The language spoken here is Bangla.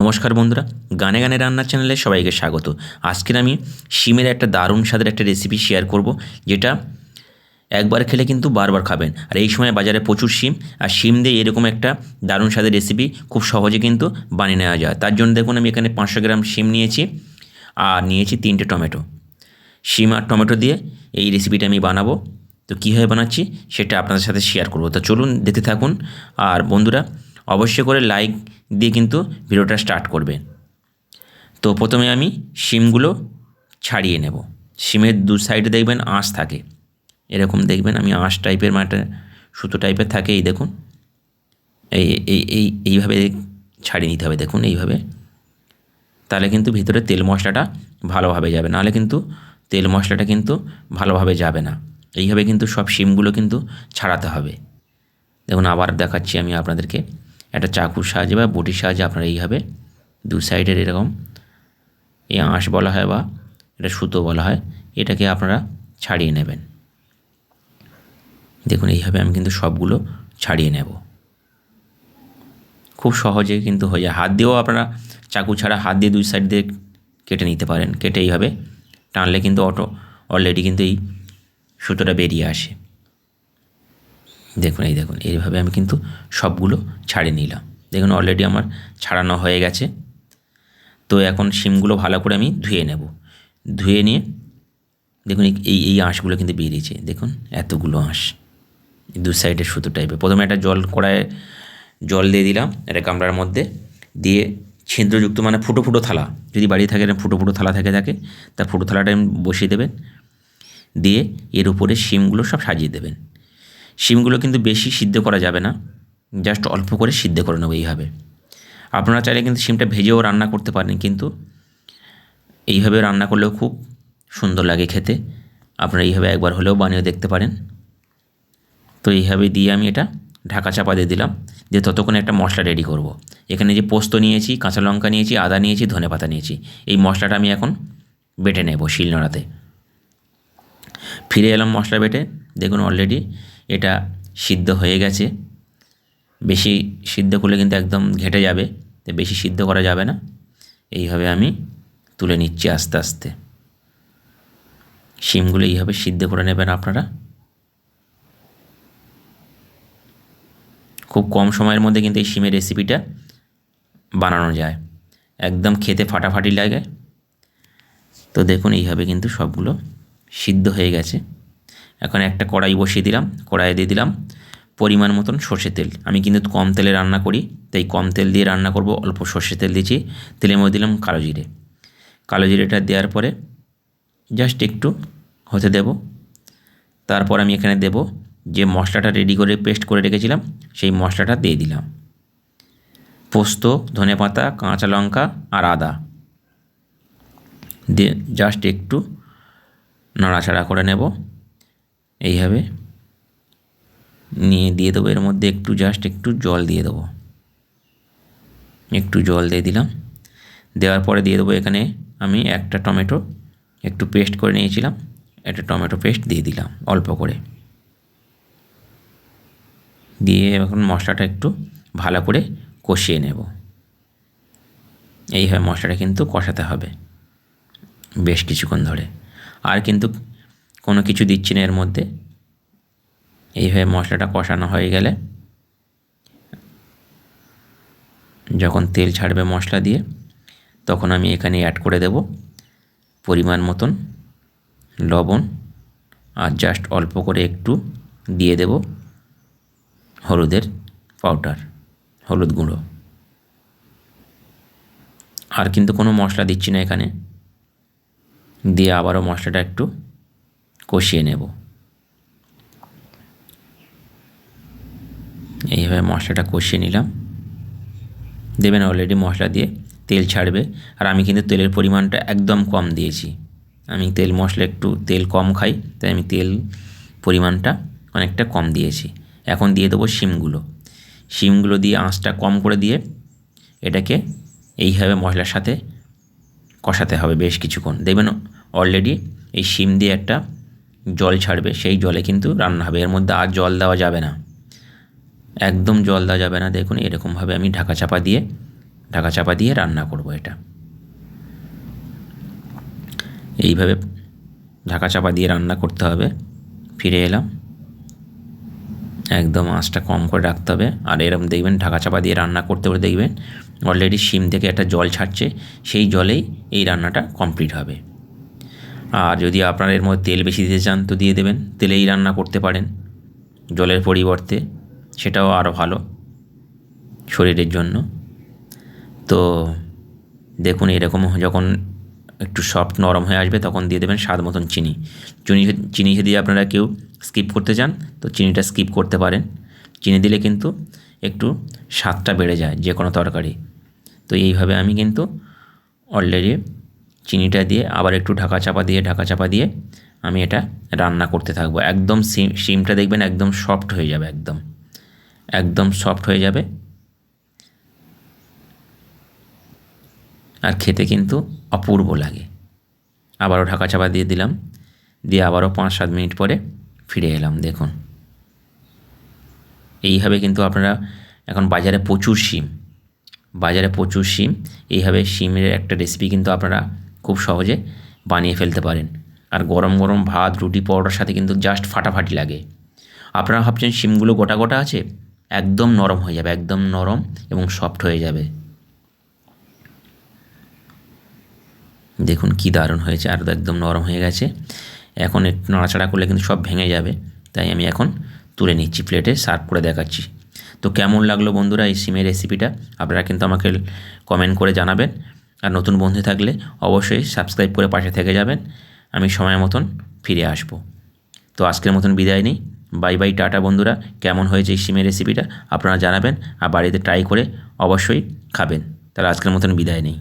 নমস্কার বন্ধুরা, গানে গানে রান্নার চ্যানেলে সবাইকে স্বাগত। আজকের আমি শিমের একটা দারুণ স্বাদের একটা রেসিপি শেয়ার করব, যেটা একবার খেলে কিন্তু বারবার খাবেন। আর এই সময় বাজারে প্রচুর শিম, আর শিম দিয়ে এরকম একটা দারুণ স্বাদের রেসিপি খুব সহজে কিন্তু বানিয়ে নেওয়া যায়। তার জন্য দেখুন, আমি এখানে পাঁচশো গ্রাম শিম নিয়েছি, আর নিয়েছি তিনটে টমেটো। শিম আর টমেটো দিয়ে এই রেসিপিটা আমি বানাবো। তো কীভাবে বানাচ্ছি, সেটা আপনাদের সাথে শেয়ার করব। তো চলুন দেখতে থাকুন। আর বন্ধুরা অবশ্যই করে লাইক দিয়ে কিন্তু ভিডিওটা স্টার্ট করবে। তো প্রথমে আমি শিমগুলো ছাড়িয়ে নেব। শিমের দু সাইডে দেখবেন আঁশ থাকে। এরকম দেখবেন আমি আঁশ টাইপের মানে সুতো টাইপের থাকে, এই দেখুন। এই এই এই, এইভাবে ছাড়িয়ে নিতে হবে, দেখুন এইভাবে। তাহলে কিন্তু ভিতরে তেল মশলাটা ভালোভাবে যাবে। নাহলে কিন্তু তেল মশলাটা কিন্তু ভালোভাবে যাবে না। এইভাবে কিন্তু সব শিমগুলো কিন্তু ছাড়াতে হবে। দেখুন আবার দেখাচ্ছি আমি আপনাদেরকে। একটা চাকুর সাহায্যে বা বটির সাহায্যে আপনারা এইভাবে দু সাইডের এরকম এই আঁশ বলা হয় বা এটা সুতো বলা হয়, এটাকে আপনারা ছাড়িয়ে নেবেন। দেখুন, এইভাবে আমি কিন্তু সবগুলো ছাড়িয়ে নেব। খুব সহজে কিন্তু হয়ে যায়। হাত দিয়েও আপনারা চাকু ছাড়া হাত দিয়ে দুই সাইড দিয়ে কেটে নিতে পারেন। কেটে এইভাবে টানলে কিন্তু অটো অলরেডি কিন্তু এই সুতোটা বেরিয়ে আসে। দেখুন, এই দেখুন, এইভাবে আমি কিন্তু সবগুলো ছাড়িয়ে নিলাম। দেখুন অলরেডি আমার ছাড়ানো হয়ে গেছে। তো এখন শিমগুলো ভালো করে আমি ধুয়ে নেব। ধুয়ে নিয়ে, দেখুন, এই এই আঁশগুলো কিন্তু বেরিয়েছে। দেখুন, এতগুলো আঁশ। দু সাইডের সুতো টাইপের প্রথমে একটা জল কড়ায় জল দিয়ে দিলাম, একটা গামলার মধ্যে। দিয়ে ছিদ্রযুক্ত মানে ফুটো ফুটো থালা। যদি বাড়ি থাকে ফুটো ফুটো থালা থেকে থাকে, তা ফুটো থালাটা বসিয়ে দেবেন। দিয়ে এর উপরে শিমগুলো সব সাজিয়ে দেবেন। শিমগুলো কিন্তু বেশি সিদ্ধ করা যাবে না। জাস্ট অল্প করে সিদ্ধ করে নেব এইভাবে। আপনারা চাইলে কিন্তু শিমটা ভেজেও রান্না করতে পারেন, কিন্তু এইভাবে রান্না করলেও খুব সুন্দর লাগে খেতে। আপনারা এইভাবে একবার হলেও বানিয়ে দেখতে পারেন। তো এইভাবে দিয়ে আমি এটা ঢাকা চাপা দিয়ে দিলাম, দিয়ে ততক্ষণে একটা মশলা রেডি করব। এখানে যে পোস্ত নিয়েছি, কাঁচা লঙ্কা নিয়েছি, আদা নিয়েছি, ধনে পাতা নিয়েছি, এই মশলাটা আমি এখন বেটে নেব শিলনোড়াতে। ফিরে এলাম মশলা বেটে, দেখুন অলরেডি এটা সিদ্ধ হয়ে গেছে। বেশি সিদ্ধ করলে কিন্তু একদম ঘেটে যাবে, তো বেশি সিদ্ধ করা যাবে না। এইভাবে আমি তুলে নিচ্ছি আস্তে আস্তে। শিমগুলো এইভাবে সিদ্ধ করে নেবেন আপনারা। খুব কম সময়ের মধ্যে কিন্তু এই শিমের রেসিপিটা বানানো যায়। একদম খেতে ফাটাফাটি লাগে। তো দেখুন এইভাবে কিন্তু সবগুলো সিদ্ধ হয়ে গেছে। এখন একটা কড়াই বসিয়ে দিলাম, কড়াইয়ে দিয়ে দিলাম পরিমাণ মতন সর্ষে তেল। আমি কিন্তু কম তেলে রান্না করি, তাই কম তেল দিয়ে রান্না করব, অল্প সর্ষে তেল দিয়েছি, তেলের মধ্যে দিলাম কালো জিরে। কালো জিরেটা দেওয়ার পরে জাস্ট একটু হতে দেব। তারপর আমি এখানে দেব যে মশলাটা রেডি করে পেস্ট করে রেখেছিলাম, সেই মশলাটা দিয়ে দিলাম। পোস্ত, ধনে পাতা, কাঁচা লঙ্কা আর আদা। দিয়ে জাস্ট একটু নাড়াচাড়া করে নেব। এইভাবে নিয়ে দিয়ে দেবো। এর মধ্যে একটু জাস্ট একটু জল দিয়ে দেবো। একটু জল দিয়ে দিলাম। দেওয়ার পরে দিয়ে দেবো এখানে আমি একটা টমেটো। একটু পেস্ট করে নিয়েছিলাম। একটা টমেটো পেস্ট দিয়ে দিলাম অল্প করে। দিয়ে এখন মশলাটা একটু ভালো করে কষিয়ে নেব। এইভাবে মশলাটা কিন্তু কষাতে হবে বেশ কিছুক্ষণ ধরে। আর কিন্তু কোনো কিছু দিচ্ছি না এর মধ্যে। এইভাবে মশলাটা কষানো হয়ে গেলে যখন তেল ছাড়বে মশলা দিয়ে, তখন আমি এখানে অ্যাড করে দেব পরিমাণ মতন লবণ আর জাস্ট অল্প করে একটু দিয়ে দেব হলুদের পাউডার হলুদ গুঁড়ো। আর কিন্তু কোনো মশলা দিচ্ছি না এখানে। দিয়ে আবারও মশলাটা একটু কষিয়ে নেব। এইভাবে মশলাটা কষিয়ে নিলাম। দেবেন অলরেডি মশলা দিয়ে তেল ছাড়বে। আর আমি কিন্তু তেলের পরিমাণটা একদম কম দিয়েছি। আমি তেল মশলা একটু তেল কম খাই, তাই আমি তেল পরিমাণটা অনেকটা কম দিয়েছি। এখন দিয়ে দেবো শিমগুলো। শিমগুলো দিয়ে আঁচটা কম করে দিয়ে এটাকে এইভাবে মশলার সাথে কষাতে হবে বেশ কিছুক্ষণ। দেখবেন অলরেডি এই শিম দিয়ে একটা জল ছাড়বে, সেই জলে কিন্তু রান্না হবে। এর মধ্যে আর জল দেওয়া যাবে না। একদম জল দেওয়া যাবে না। দেখুন, এরকমভাবে আমি ঢাকা চাপা দিয়ে, ঢাকা চাপা দিয়ে রান্না করব এটা। এইভাবে ঢাকা চাপা দিয়ে রান্না করতে হবে। ফিরে এলাম। একদম আঁচটা কম করে রাখতে হবে। আর এরকম দেখবেন, ঢাকা চাপা দিয়ে রান্না করতে করে দেখবেন অলরেডি শিম থেকে একটা জল ছাড়ছে। সেই জলেই এই রান্নাটা কমপ্লিট হবে। আর যদি আপনার এর মধ্যে তেল বেশি দিতে চান তো দিয়ে দেবেন, তেলেই রান্না করতে পারেন। জলের পরিবর্তে সেটাও আরও ভালো শরীরের জন্য। তো দেখুন এরকম যখন একটু সফট নরম হয়ে আসবে তখন দিয়ে দেবেন স্বাদ মতন চিনি। চিনি চিনি যদি আপনারা কেউ স্কিপ করতে চান তো চিনিটা স্কিপ করতে পারেন। চিনি দিলে কিন্তু একটু স্বাদটা বেড়ে যায় যে কোনো তরকারি। তো এইভাবে আমি কিন্তু অলরেডি চিনিটা দিয়ে আবার একটু ঢাকা চাপা দিয়ে, ঢাকা চাপা দিয়ে আমি এটা রান্না করতে থাকব। একদম সিম সিমটা দেখবেন একদম সফট হয়ে যাবে একদম। একদম সফট হয়ে যাবে। আর খেতে কিন্তু অপূর্ব লাগে। আবারও ঢাকা চাপা দিয়ে দিলাম। দিয়ে আবারও পাঁচ সাত মিনিট পরে ফিরে এলাম, দেখুন। এইভাবে কিন্তু আপনারা এখন বাজারে প্রচুর শিম। বাজারে প্রচুর শিম। এইভাবে শিমের একটা রেসিপি কিন্তু আপনারা খুব সহজে বানিয়ে ফেলতে পারেন। আর গরম গরম ভাত, রুটি, পরোটার সাথে কিন্তু জাস্ট ফাটাফাটি লাগে। আপনারা ভাবছেন শিমগুলো গোটা গোটা আছে? একদম নরম হয়ে যাবে, একদম নরম এবং সফট হয়ে যাবে। দেখুন কী দারুণ হয়েছে, আর একদম নরম হয়ে গেছে। এখন একটু নাড়াচাড়া করলে কিন্তু সব ভেঙে যাবে, তাই আমি এখন তুলে নিচ্ছি প্লেটে সার্ভ করে দেখাচ্ছি। তো কেমন লাগল বন্ধুরা এই সিমের রেসিপিটা আপনারা কিন্তু আমাকে কমেন্ট করে জানাবেন। আর নতুন বন্ধু থাকলে অবশ্যই সাবস্ক্রাইব করে পাশে থেকে যাবেন। আমি সময় মতন ফিরে আসব। তো আজকের মতন বিদায় নিই। বাই বাই, টাটা বন্ধুরা। কেমন হয়েছে এই সিমের রেসিপিটা আপনারা জানাবেন। আর বাড়িতে ট্রাই করে অবশ্যই খাবেন। তাহলে আজকের মতন বিদায় নেই।